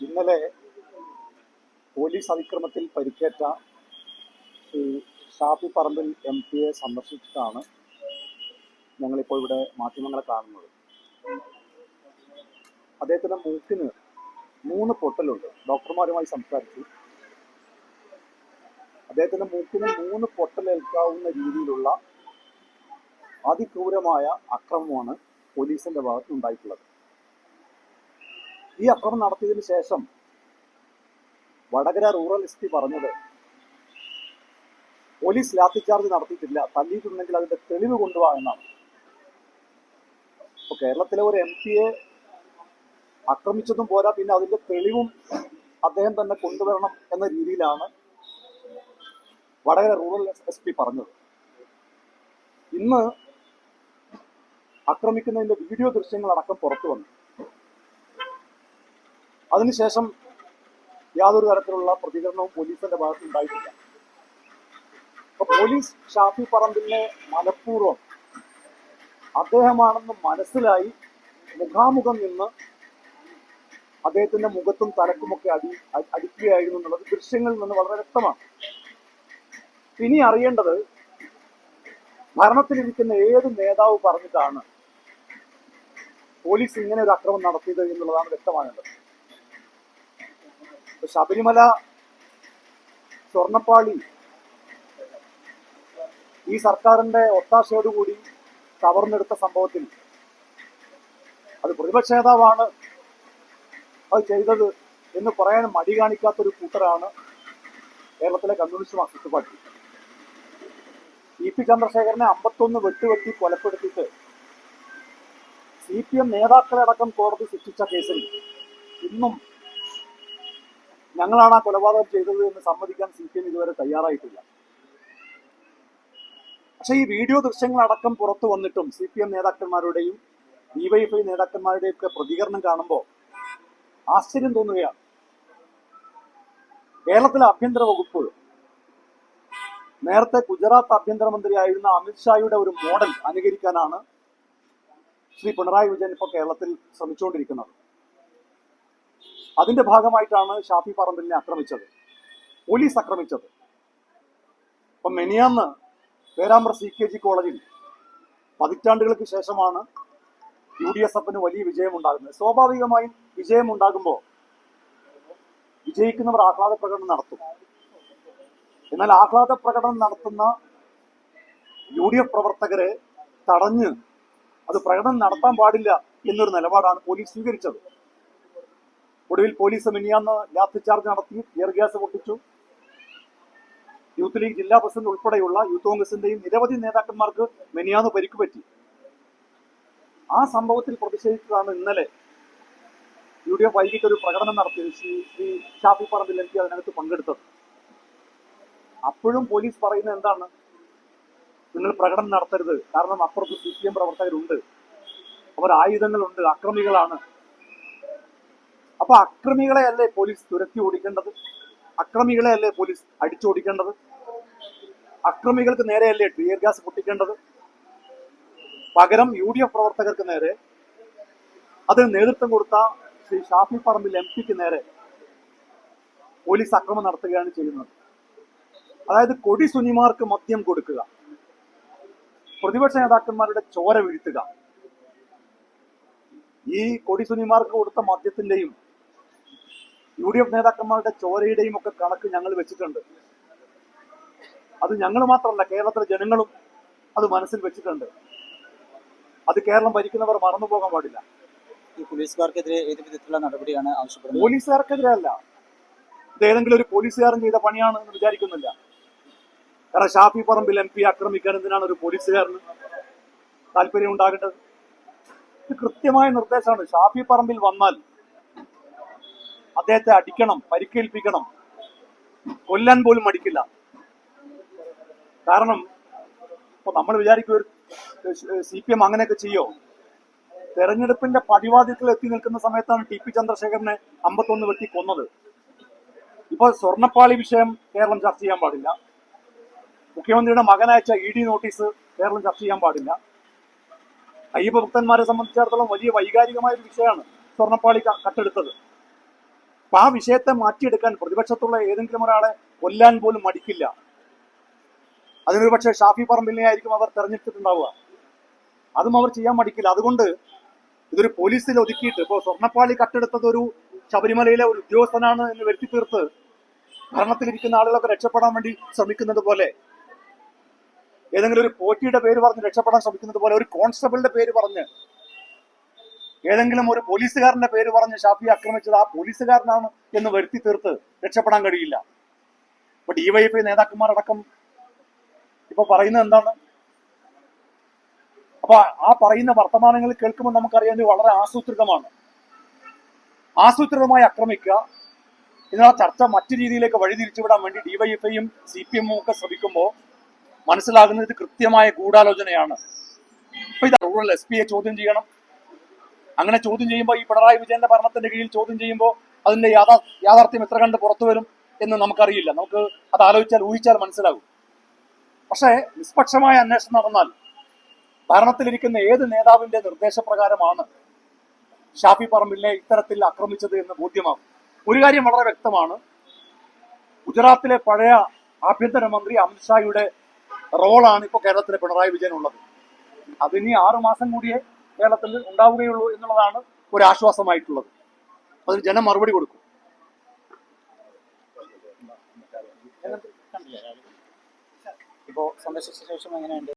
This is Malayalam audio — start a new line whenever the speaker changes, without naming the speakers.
ഇന്നലെ പോലീസ് അതിക്രമത്തിൽ പരിക്കേറ്റ ശ്രീ ഷാഫി പറമ്പിൽ എം പിയെ സന്ദർശിച്ചിട്ടാണ് ഞങ്ങളിപ്പോൾ ഇവിടെ മാധ്യമങ്ങളെ കാണുന്നത്. അദ്ദേഹത്തിന്റെ മൂക്കിന് മൂന്ന് പൊട്ടലുണ്ട്. ഡോക്ടർമാരുമായി സംസാരിച്ചു. അദ്ദേഹത്തിന്റെ മൂക്കിന് മൂന്ന് പൊട്ടലേൽക്കാവുന്ന രീതിയിലുള്ള അതിക്രൂരമായ അക്രമമാണ് പോലീസിന്റെ ഭാഗത്ത് ഉണ്ടായിട്ടുള്ളത് ഈ അക്രമം നടത്തിയതിനു ശേഷം വടകര റൂറൽ എസ് പി പറഞ്ഞത് പോലീസ് ലാത്തിചാർജ് നടത്തിയിട്ടില്ല. തല്ലിയിട്ടുണ്ടെങ്കിൽ അതിന്റെ തെളിവ് കൊണ്ടുപോകാം എന്നാണ്. ഇപ്പൊ കേരളത്തിലെ ഒരു എം പിയെ ആക്രമിച്ചതും പോരാ. പിന്നെ അതിന്റെ തെളിവും അദ്ദേഹം തന്നെ കൊണ്ടുവരണം എന്ന രീതിയിലാണ് വടകര റൂറൽ എസ് പി പറഞ്ഞത്. ഇന്ന് ആക്രമിക്കുന്നതിന്റെ വീഡിയോ ദൃശ്യങ്ങൾ അടക്കം പുറത്തു വന്നു അതിനുശേഷം യാതൊരു തരത്തിലുള്ള പ്രതികരണവും പോലീസിന്റെ ഭാഗത്ത് ഉണ്ടായിട്ടില്ല. അപ്പൊ പോലീസ് ഷാഫി പറമ്പിലിനെ മനഃപൂർവം അദ്ദേഹമാണെന്ന് മനസ്സിലായി മുഖാമുഖം നിന്ന് അദ്ദേഹത്തിന്റെ മുഖത്തും തലക്കുമൊക്കെ അടി അടിക്കുകയായിരുന്നു എന്നുള്ളത് ദൃശ്യങ്ങളിൽ നിന്ന് വളരെ വ്യക്തമാണ്. ഇനി അറിയേണ്ടത് ഭരണത്തിലിരിക്കുന്ന ഏത് നേതാവ് പറഞ്ഞിട്ടാണ് പോലീസ് ഇങ്ങനെ ഒരു അക്രമം നടത്തിയത് എന്നുള്ളതാണ് വ്യക്തമാകേണ്ടത്. ശബരിമല സ്വർണപ്പാളി ഈ സർക്കാരിന്റെ ഒത്താശയോടുകൂടി കവർന്നെടുത്ത സംഭവത്തിൽ അത് പ്രതിപക്ഷ നേതാവാണ് അത് ചെയ്തത് എന്ന് പറയാൻ മടി കാണിക്കാത്തൊരു കൂട്ടരാണ് കേരളത്തിലെ communist marxist party. E P ചന്ദ്രശേഖരനെ അമ്പത്തൊന്ന് വെട്ടുവെട്ടി കൊലപ്പെടുത്തിയിട്ട് സി പി എം നേതാക്കളെ അടക്കം കോടതി ശിക്ഷിച്ച കേസിൽ ഇന്നും ഞങ്ങളാണ് ആ കൊലപാതകം ചെയ്തത് എന്ന് സമ്മതിക്കാൻ സി പി എം ഇതുവരെ തയ്യാറായിട്ടില്ല. പക്ഷെ ഈ വീഡിയോ ദൃശ്യങ്ങളടക്കം പുറത്തു വന്നിട്ടും സി പി എം നേതാക്കന്മാരുടെയും ഡിവൈഎഫ്ഐ നേതാക്കന്മാരുടെയും ഒക്കെ പ്രതികരണം കാണുമ്പോൾ ആശ്ചര്യം തോന്നുകയാണ്. കേരളത്തിലെ ആഭ്യന്തര വകുപ്പ് നേരത്തെ ഗുജറാത്ത് ആഭ്യന്തരമന്ത്രിയായിരുന്ന അമിത്ഷായുടെ ഒരു മോഡൽ അനുകരിക്കാനാണ് ശ്രീ പിണറായി വിജയൻ ഇപ്പോൾ കേരളത്തിൽ ശ്രമിച്ചുകൊണ്ടിരിക്കുന്നത്. അതിന്റെ ഭാഗമായിട്ടാണ് ഷാഫി പറമ്പലിനെ ആക്രമിച്ചത്. പോലീസ് ആക്രമിച്ചത്. അപ്പൊ മെനിയാന്ന് പേരാമ്പ്ര സി കെ ജി കോളേജിൽ പതിറ്റാണ്ടുകൾക്ക് ശേഷമാണ് യു ഡി എസ് എഫിന് വലിയ വിജയമുണ്ടാകുന്നത്. സ്വാഭാവികമായും വിജയമുണ്ടാകുമ്പോൾ വിജയിക്കുന്നവർ ആഹ്ലാദ പ്രകടനം നടത്തും. എന്നാൽ ആഹ്ലാദ പ്രകടനം നടത്തുന്ന യു ഡി എഫ് പ്രവർത്തകരെ തടഞ്ഞ് അത് പ്രകടനം നടത്താൻ പാടില്ല എന്നൊരു നിലപാടാണ് പോലീസ് സ്വീകരിച്ചത്. ഒടുവിൽ പോലീസ് മിനിയാന്ന് ലാത്തി ചാർജ് നടത്തി എയർ ഗ്യാസ് പൊട്ടിച്ചു. യൂത്ത് ലീഗ് ജില്ലാ പ്രസിഡന്റ് ഉൾപ്പെടെയുള്ള യൂത്ത് കോൺഗ്രസിന്റെയും നിരവധി നേതാക്കന്മാർക്ക് മിനിയാന്ന് പരിക്കുപറ്റി. ആ സംഭവത്തിൽ പ്രതിഷേധിച്ചതാണ് ഇന്നലെ യു ഡി എഫ് വൈകിട്ട് ഒരു പ്രകടനം നടത്തിയത്. ശ്രീ ശ്രീ ഷാഫി പറമ്പിൽ എനിക്ക് അതിനകത്ത് പങ്കെടുത്തത്. അപ്പോഴും പോലീസ് പറയുന്നത് എന്താണ്? നിങ്ങൾ പ്രകടനം നടത്തരുത്. കാരണം അപ്പുറത്ത് സി പി എം പ്രവർത്തകരുണ്ട്. അവർ ആയുധങ്ങളുണ്ട് അക്രമികളാണ്. അപ്പൊ അക്രമികളെ അല്ലേ പോലീസ് തുരത്തി ഓടിക്കേണ്ടത്? അക്രമികളെ അല്ലേ പോലീസ് അടിച്ചോടിക്കേണ്ടത്? അക്രമികൾക്ക് നേരെയല്ലേ ടിയർ ഗ്യാസ് പൊട്ടിക്കേണ്ടത്? പകരം യു ഡി എഫ് പ്രവർത്തകർക്ക് നേരെ അതിന് നേതൃത്വം കൊടുത്ത ശ്രീ ഷാഫി പറമ്പിൽ എം പിക്ക് നേരെ പോലീസ് അക്രമം നടത്തുകയാണ് ചെയ്യുന്നത്. അതായത് കൊടി സുനിമാർക്ക് മദ്യം കൊടുക്കുക പ്രതിപക്ഷ നേതാക്കന്മാരുടെ ചോര വീഴ്ത്തുക. ഈ കൊടി സുനിമാർക്ക് കൊടുത്ത മദ്യത്തിന്റെയും യു ഡി എഫ് നേതാക്കന്മാരുടെ ചോരയുടെയും ഒക്കെ കണക്ക് ഞങ്ങൾ വെച്ചിട്ടുണ്ട്. അത് ഞങ്ങൾ മാത്രമല്ല കേരളത്തിലെ ജനങ്ങളും അത് മനസ്സിൽ വെച്ചിട്ടുണ്ട്. അത് കേരളം ഭരിക്കുന്നവർ മറന്നു പോകാൻ പാടില്ല.
ഈ പോലീസുകാർക്കെതിരെ ഏത് വിധത്തിലുള്ള നടപടിയാണ് ആവശ്യപ്പെടുന്നത്?
പോലീസുകാർക്കെതിരെ അല്ല. ഇത് ഏതെങ്കിലും ഒരു പോലീസുകാരൻ ചെയ്ത പണിയാണ് എന്ന് വിചാരിക്കുന്നില്ല. കാരണം ഷാഫി പറമ്പിൽ എം പി ആക്രമിക്കാൻ എന്തിനാണ് ഒരു പോലീസുകാരന് താല്പര്യം ഉണ്ടാകേണ്ടത്? ഇത് കൃത്യമായ നിർദ്ദേശമാണ്. ഷാഫി പറമ്പിൽ വന്നാൽ അദ്ദേഹത്തെ അടിക്കണം പരിക്കേൽപ്പിക്കണം. കൊല്ലാൻ പോലും മടിക്കില്ല. കാരണം ഇപ്പൊ നമ്മൾ വിചാരിക്കും ഒരു സി പി എം അങ്ങനെയൊക്കെ ചെയ്യോ? തെരഞ്ഞെടുപ്പിന്റെ പടിവാദ്യത്തിൽ എത്തി നിൽക്കുന്ന സമയത്താണ് ടി പി ചന്ദ്രശേഖരനെ അമ്പത്തൊന്ന് വെട്ടി കൊന്നത്. ഇപ്പൊ സ്വർണപ്പാളി വിഷയം കേരളം ചർച്ച ചെയ്യാൻ പാടില്ല. മുഖ്യമന്ത്രിയുടെ മകനയച്ച ഇ ഡി നോട്ടീസ് കേരളം ചർച്ച ചെയ്യാൻ പാടില്ല. അയ്യപ്പ ഭക്തന്മാരെ സംബന്ധിച്ചിടത്തോളം വലിയ വൈകാരികമായ ഒരു വിഷയമാണ് സ്വർണപ്പാളി കട്ടെടുത്തത്. അപ്പൊ ആ വിഷയത്തെ മാറ്റിയെടുക്കാൻ പ്രതിപക്ഷത്തുള്ള ഏതെങ്കിലും ഒരാളെ കൊല്ലാൻ പോലും മടിക്കില്ല. അതിനൊരു പക്ഷേ ഷാഫി പറമ്പിലിനെ ആയിരിക്കും അവർ തെരഞ്ഞെടുത്തിട്ടുണ്ടാവുക. അതും അവർ ചെയ്യാൻ മടിക്കില്ല. അതുകൊണ്ട് ഇതൊരു പോലീസിൽ ഒതുക്കിയിട്ട് ഇപ്പോൾ സ്വർണപ്പാളി കട്ടെടുത്തത് ഒരു ശബരിമലയിലെ ഒരു ഉദ്യോഗസ്ഥനാണ് എന്ന് വരുത്തി തീർത്ത് ഭരണത്തിലിരിക്കുന്ന ആളുകളൊക്കെ രക്ഷപ്പെടാൻ വേണ്ടി ശ്രമിക്കുന്നത് പോലെ ഏതെങ്കിലും ഒരു പോറ്റിയുടെ പേര് പറഞ്ഞ് രക്ഷപ്പെടാൻ ശ്രമിക്കുന്നത് പോലെ ഒരു കോൺസ്റ്റബിളിന്റെ പേര് പറഞ്ഞ് ഏതെങ്കിലും ഒരു പോലീസുകാരന്റെ പേര് പറഞ്ഞ് ഷാഫി ആക്രമിച്ചത് ആ പോലീസുകാരനാണ് എന്ന് വരുത്തി തീർത്ത് രക്ഷപ്പെടാൻ കഴിയില്ല. ഇപ്പൊ ഡിവൈഎഫ്ഐ നേതാക്കന്മാരടക്കം ഇപ്പൊ പറയുന്നത് എന്താണ്? അപ്പൊ ആ പറയുന്ന വർത്തമാനങ്ങൾ കേൾക്കുമ്പോൾ നമുക്കറിയാം വളരെ ആസൂത്രിതമാണ്. ആസൂത്രിതമായി ആക്രമിക്കുക എന്നാൽ ചർച്ച മറ്റു രീതിയിലേക്ക് വഴിതിരിച്ചുവിടാൻ വേണ്ടി ഡിവൈഎഫ്ഐയും സി പി എമ്മും ഒക്കെ ശ്രമിക്കുമ്പോൾ മനസ്സിലാകുന്നത് കൃത്യമായ ഗൂഢാലോചനയാണ്. ഇപ്പൊ ഇത് റൂറൽ എസ് പിയെ ചോദ്യം ചെയ്യണം. അങ്ങനെ ചോദ്യം ചെയ്യുമ്പോൾ ഈ പിണറായി വിജയന്റെ ഭരണത്തിന്റെ കീഴിൽ ചോദ്യം ചെയ്യുമ്പോൾ അതിന്റെ യാഥാ യാഥാർത്ഥ്യം എത്ര കണ്ട് പുറത്തു വരും എന്ന് നമുക്കറിയില്ല. നമുക്ക് അത് ആലോചിച്ചാൽ ഊഹിച്ചാൽ മനസ്സിലാകും. പക്ഷേ നിഷ്പക്ഷമായ അന്വേഷണം നടന്നാൽ ഭരണത്തിലിരിക്കുന്ന ഏത് നേതാവിന്റെ നിർദ്ദേശപ്രകാരമാണ് ഷാഫി പറമ്പിലിനെ ഇത്തരത്തിൽ ആക്രമിച്ചത് എന്ന് ബോധ്യമാകും. ഒരു കാര്യം വളരെ വ്യക്തമാണ്. ഗുജറാത്തിലെ പഴയ ആഭ്യന്തരമന്ത്രി അമിത്ഷായുടെ റോളാണ് ഇപ്പോൾ കേരളത്തിലെ പിണറായി വിജയൻ ഉള്ളത് അതിനി ആറു മാസം കൂടിയേ കേരളത്തിൽ ഉണ്ടാവുകയുള്ളൂ എന്നുള്ളതാണ് ഒരു ആശ്വാസമായിട്ടുള്ളത് അതിന് ജനം മറുപടി കൊടുക്കും.
ഇപ്പോ സന്ദർശിച്ച ശേഷം എങ്ങനെയുണ്ട്?